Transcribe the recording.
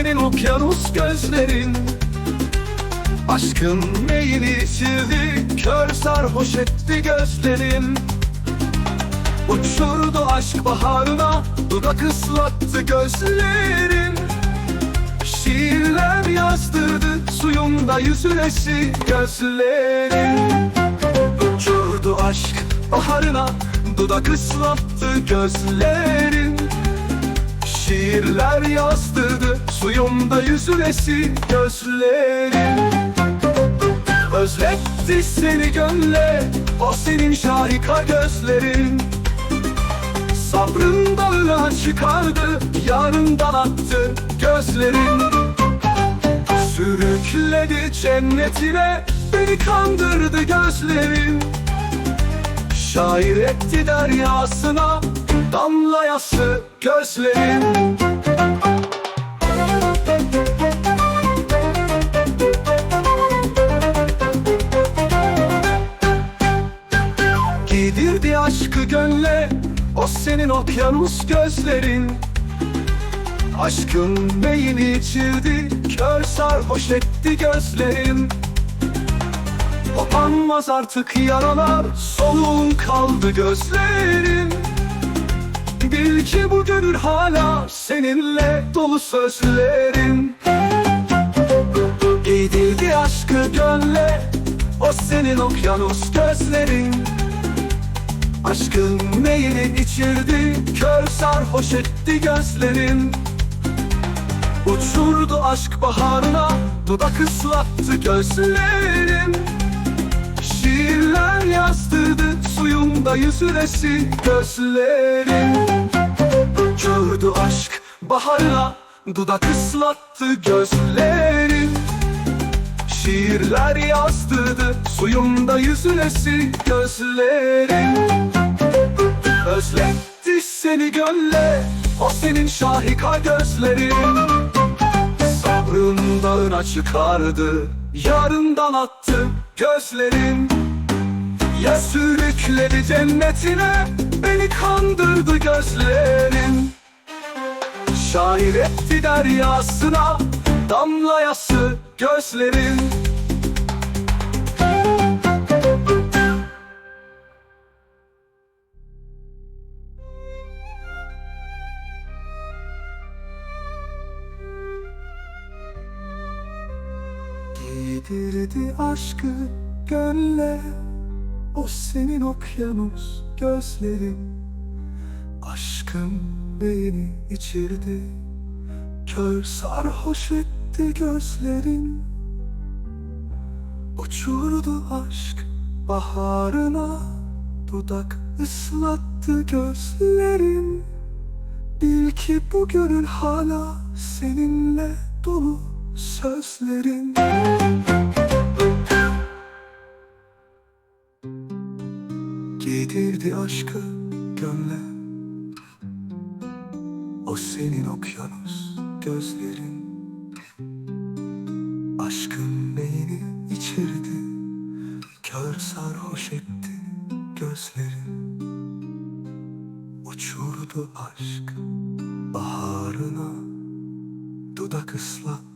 okyanus gözlerin. Aşkın meyini içirdi Kör sarhoş etti gözlerin. Uçurdu aşk baharına Dudak ıslattı gözlerin. Şiirler yazdırdı Suyunda yüzülesi gözlerin. Uçurdu aşk baharına Dudak ıslattı gözlerin Şiirler yazdırdı Suyumda yüzülesi gözlerin Özletti seni gönle O senin şahika gözlerin. Sabrın dalına çıkardı Yarından attı gözlerin. Sürükledi cennetine Beni kandırdı gözlerin Şair etti deryasına Damlayası gözlerin Giydirdi aşkı gönle O senin okyanus gözlerin. Aşkın beyni içirdi Kör sarhoş etti gözlerin Kapanmaz artık yaralar Soluğun kaldı gözlerin Bil ki bu gönül hala Seninle dolu sözlerin Giydirdi aşkı gönle O senin okyanus gözlerin. Aşkın meyilin içirdi Kör sarhoş etti gözlerin Uçurdu aşk baharına Dudak ıslattı gözlerin Şiirler yazdırdı Suyunda yüzülesi gözlerin Uçurdu aşk baharına Dudak ıslattı gözlerin Şiirler yazdırdı Suyunda yüzülesi gözlerin Özletti seni gönle O senin şahika gözlerin Sabrın dağına çıkardı Yarından attı gözlerin Ya sürükledi cennetine Beni kandırdı gözlerin Şair etti deryasına Damlayası gözlerin. Giydirdi aşkı gönle O senin okyanus gözlerin Aşkın beni içirdi. Kör sarhoş etti gözlerin. Uçurdu aşk baharına Dudak ıslattı gözlerin. Bil ki bu gönül hala seninle dolu sözlerin Giydirdi aşkı gönle O senin okyanus gözlerin. Aşkın beyni içirdi. Kör sarhoş etti gözlerin. Uçurdu aşk baharına. Dudak ıslattı